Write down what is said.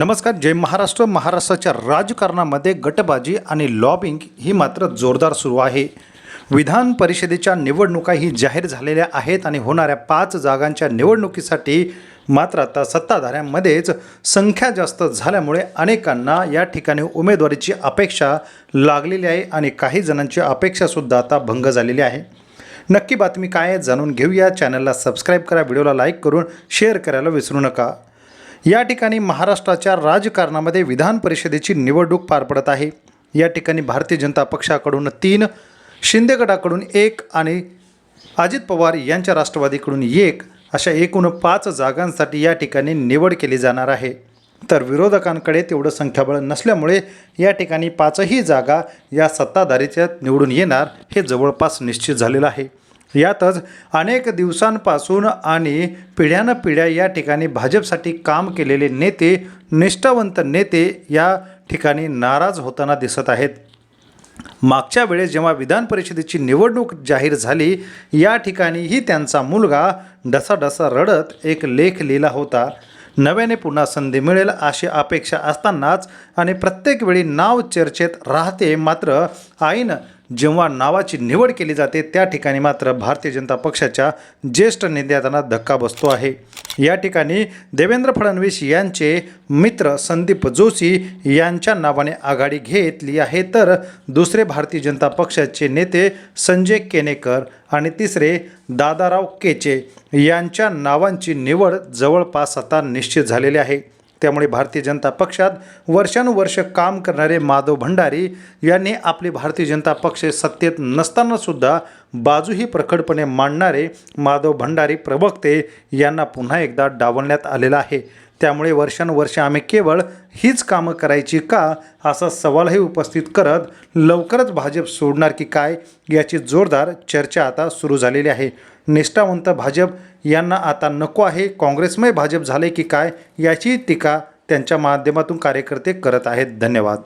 नमस्कार जय महाराष्ट्र. महाराष्ट्राच्या राजकारणामध्ये गटबाजी आणि लॉबिंग ही मात्र जोरदार सुरू आहे. विधान परिषदेच्या निवडणुका ही जाहीर झालेल्या आहेत आणि होणाऱ्या पाच जागांच्या निवडणुकीसाठी मात्र आता सत्ताधाऱ्यांमध्येच संख्या जास्त झाल्यामुळे अनेकांना या ठिकाणी उमेदवारीची अपेक्षा लागलेली आहे आणि काही जणांची अपेक्षासुद्धा आता भंग झालेली आहे. नक्की बातमी काय आहे जाणून घेऊया. चॅनलला सबस्क्राईब करा व्हिडिओला लाईक करून शेअर करायला विसरू नका. या ठिकाणी महाराष्ट्राच्या राजकारणामध्ये विधान परिषदेची निवडणूक पार पडत आहे. या ठिकाणी भारतीय जनता पक्षाकडून तीन शिंदे गटाकडून एक आणि अजित पवार यांच्या राष्ट्रवादीकडून एक अशा एकूण पाच जागांसाठी या ठिकाणी निवड केली जाणार आहे. तर विरोधकांकडे तेवढं संख्याबळ नसल्यामुळे या ठिकाणी पाचही जागा या सत्ताधारीच्या निवडून येणार हे जवळपास निश्चित झालेलं आहे. यातच अनेक दिवसांपासून आणि पिढ्यानं पिढ्या या ठिकाणी भाजपसाठी काम केलेले नेते निष्ठावंत नेते या ठिकाणी नाराज होताना दिसत आहेत. मागच्या वेळेस जेव्हा विधान परिषदेची निवडणूक जाहीर झाली या ठिकाणीही त्यांचा मुलगा डसाडसा रडत एक लेख लिहिला होता. नव्याने पुन्हा संधी मिळेल अशी अपेक्षा असतानाच आणि प्रत्येक वेळी नाव चर्चेत राहते मात्र आईनं जेव्हा नावाची निवड केली जाते त्या ठिकाणी मात्र भारतीय जनता पक्षाच्या ज्येष्ठ नेत्यांना धक्का बसतो आहे. या ठिकाणी देवेंद्र फडणवीस यांचे मित्र संदीप जोशी यांच्या नावाने आघाडी घेतली आहे. तर दुसरे भारतीय जनता पक्षाचे नेते संजय केनेकर आणि तिसरे दादाराव केचे यांच्या नावांची निवड जवळपास आता निश्चित झालेली आहे. त्यामुळे भारतीय जनता पक्षात वर्षानुवर्ष काम करणारे माधव भंडारी यांनी आपले भारतीय जनता पक्ष सत्तेत नसतानासुद्धा बाजूही प्रखडपणे मांडणारे माधव भंडारी प्रवक्ते यांना पुन्हा एकदा डावलण्यात आलेला आहे. त्यामुळे वर्षानुवर्ष आम्ही केवळ हीच कामं करायची का असा सवालही उपस्थित करत लवकरच भाजप सोडणार की काय याची जोरदार चर्चा आता सुरू झालेली आहे. निष्ठावंत भाजप यांना आता नको आहे. काँग्रेसमय भाजप झाले की काय याची टीका त्यांच्या माध्यमातून कार्यकर्ते करत आहेत. धन्यवाद.